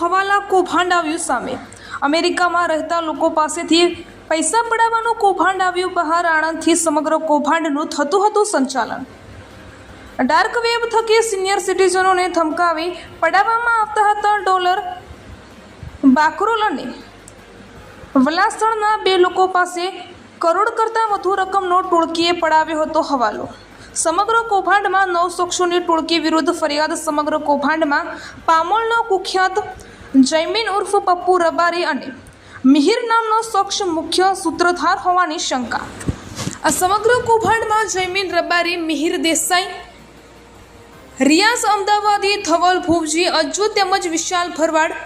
હવાલા કૌભાંડ આવ્યું સામે. અમેરિકામાં રહેતા લોકો પાસેથી પૈસા પડાવવાનું કૌભાંડ આવ્યું. બહાર આણંદથી સમગ્ર કૌભાંડનું થતું હતું સંચાલન. ડાર્ક વેબ થકી સિનિયર સિટીઝનોને ધમકાવી પડાવવામાં આવતા હતા ડોલર બાકરોલ અને વલાસણના બે લોકો પાસે કરોડ કરતાં વધુ રકમનો ટોળકીએ પડાવ્યો હતો હવાલો. સમગ્ર કૌભાંડમાં નવ શખ્સોની ટોળકી વિરુદ્ધ ફરિયાદ સમગ્ર કૌભાંડમાં પામોલનો કુખ્યાત જૈમીન ઉર્ફ પપ્પુ રબારી અને મિહિર નામનો શખ્સ મુખ્ય સૂત્રધાર હોવાની શંકા. આ સમગ્ર કૌભાંડમાં જૈમીન રબારી મિહિર દેસાઈ, રિયાઝ અમદાવાદી, ધવલ ભુવજી અજ્જુ તેમજ વિશાલ ભરવાડ,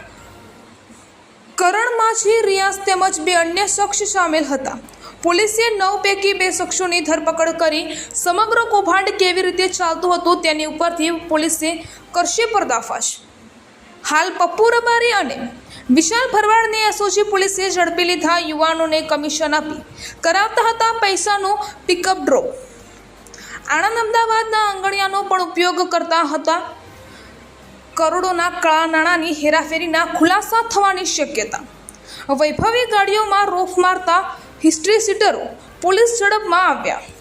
કરણ માછી રિયાઝ તેમજ બે અન્ય શખ્સ સામેલ હતા. પોલીસે નવ પૈકી બે શખ્સોની ધરપકડ કરી સમગ્ર કૌભાંડ કેવી રીતે ચાલતું હતું તેની ઉપરથી પોલીસે કરશે પર્દાફાશ. હાલ પપ્પુ રબારી અને વિશાલ ભરવાડને એસઓજી પોલીસે ઝડપી લીધા યુવાનોને કમિશન આપી. કરાવતા હતા પૈસાનો પિકઅપ ડ્રો આણંદ અમદાવાદના આંગણિયાનો પણ ઉપયોગ કરતા હતા. કરોડોના કાળા નાણાંની હેરાફેરીના ખુલાસા થવાની શક્યતા. વૈભવી ગાડીઓમાં રોફ મારતા હિસ્ટ્રી સીટરો પોલીસ ઝડપમાં આવ્યા.